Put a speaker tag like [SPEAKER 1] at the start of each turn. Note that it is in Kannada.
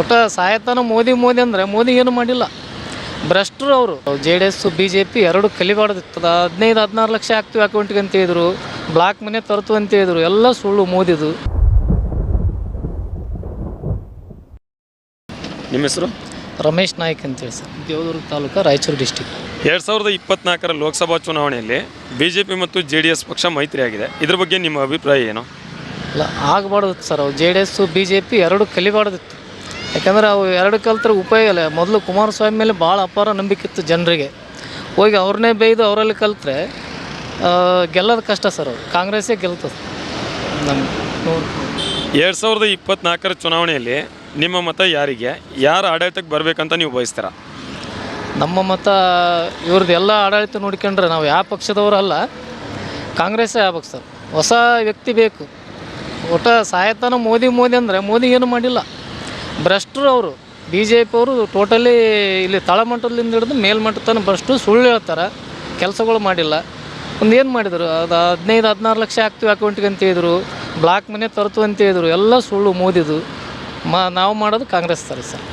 [SPEAKER 1] ಒಟ್ಟ ಸಾಯತನ ಮೋದಿ ಮೋದಿ ಅಂದರೆ ಮೋದಿ ಏನು ಮಾಡಿಲ್ಲ. ಭ್ರಷ್ಟರು ಅವರು. J D S B J P ಎರಡು ಕಲಿಬಾರ್ದಿತ್ತು ಹದಿನೈದು ಹದಿನಾರು ಲಕ್ಷ ಆಗ್ತೀವಿ ಅಕೌಂಟ್ಗೆ ಅಂತ ಹೇಳಿದ್ರು. ಬ್ಲಾಕ್ ಮನೆ ತರ್ತು ಅಂತ ಹೇಳಿದ್ರು. ಎಲ್ಲ ಸುಳ್ಳು ಮೋದಿದು.
[SPEAKER 2] ನಿಮ್ಮ ಹೆಸರು?
[SPEAKER 1] ರಮೇಶ್ ನಾಯ್ಕ್ ಅಂತೇಳಿ ಸರ್. ದೇವದುರ್ಗ ತಾಲೂಕು ರಾಯಚೂರು ಡಿಸ್ಟಿಕ್
[SPEAKER 2] ಎರಡು ಸಾವಿರದ ಇಪ್ಪತ್ನಾಲ್ಕರ ಲೋಕಸಭಾ ಚುನಾವಣೆಯಲ್ಲಿ ಬಿ ಜೆ ಪಿ ಮತ್ತು ಜೆ ಡಿ ಎಸ್ ಪಕ್ಷ ಮೈತ್ರಿಯಾಗಿದೆ. ಇದ್ರ ಬಗ್ಗೆ ನಿಮ್ಮ ಅಭಿಪ್ರಾಯ ಏನು?
[SPEAKER 1] ಇಲ್ಲ ಆಗಬಾರ್ದಿತ್ತು ಸರ್. ಅವು J D S B J P ಎರಡು ಕಲಿಬಾರ್ದಿತ್ತು ಯಾಕಂದ್ರೆ ಅವು ಎರಡು ಕಲ್ತ್ರ ಉಪಯೋಗ ಇಲ್ಲ. ಮೊದಲು ಕುಮಾರಸ್ವಾಮಿ ಮೇಲೆ ಭಾಳ ಅಪಾರ ನಂಬಿಕೆ ಇತ್ತು ಜನರಿಗೆ. ಹೋಗಿ ಅವ್ರನ್ನೇ ಬೇಯ್ದು ಅವರಲ್ಲಿ ಕಲ್ತ್ರೆ ಗೆಲ್ಲೋದು ಕಷ್ಟ ಸರ್ ಅವ್ರು. ಕಾಂಗ್ರೆಸ್ಸೇ ಗೆಲ್ತದೆ. ನಮ್ಮ
[SPEAKER 2] ಎರಡು ಸಾವಿರದ ಇಪ್ಪತ್ತ್ನಾಲ್ಕರ ಚುನಾವಣೆಯಲ್ಲಿ ನಿಮ್ಮ ಮತ ಯಾರಿಗೆ? ಯಾರು ಆಡಳಿತಕ್ಕೆ ಬರಬೇಕಂತ ನೀವು ಬಯಸ್ತೀರ?
[SPEAKER 1] ನಮ್ಮ ಮತ ಇವ್ರದ್ದು ಎಲ್ಲ ಆಡಳಿತ ನೋಡ್ಕೊಂಡ್ರೆ ನಾವು ಯಾವ ಪಕ್ಷದವರು ಅಲ್ಲ ಕಾಂಗ್ರೆಸ್ಸೇ ಆಗ್ಬೇಕು ಸರ್. ಹೊಸ ವ್ಯಕ್ತಿ ಬೇಕು. ಒಟ್ಟ ಸಾಯತನ ಮೋದಿ ಮೋದಿ ಅಂದರೆ ಮೋದಿ ಏನು ಮಾಡಿಲ್ಲ. ಭ್ರಷ್ಟರು ಅವರು. ಬಿ ಜೆ ಪಿ ಅವರು ಟೋಟಲಿ ಇಲ್ಲಿ ತಳಮಟ್ಟದಿಂದ ಹಿಡಿದು ಮೇಲ್ಮಟ್ಟ ತನಕ ಭ್ರಷ್ಟು ಸುಳ್ಳು ಹೇಳ್ತಾರೆ. ಕೆಲಸಗಳು ಮಾಡಿಲ್ಲ. ಒಂದು ಏನು ಮಾಡಿದರು? ಅದು ಹದಿನೈದು, ಹದಿನಾರು ಲಕ್ಷ ಹಾಕ್ತೀವಿ ಅಕೌಂಟ್ಗೆ ಅಂತ ಹೇಳಿದರು. ಬ್ಲಾಕ್ ಮನೆ ತರ್ತು ಅಂತ ಹೇಳಿದರು. ಎಲ್ಲ ಸುಳ್ಳು ಮೋದಿದು. ಮಾ, ನಾವು ಮಾಡೋದು ಕಾಂಗ್ರೆಸ್ ಸರ್ ಸರ್.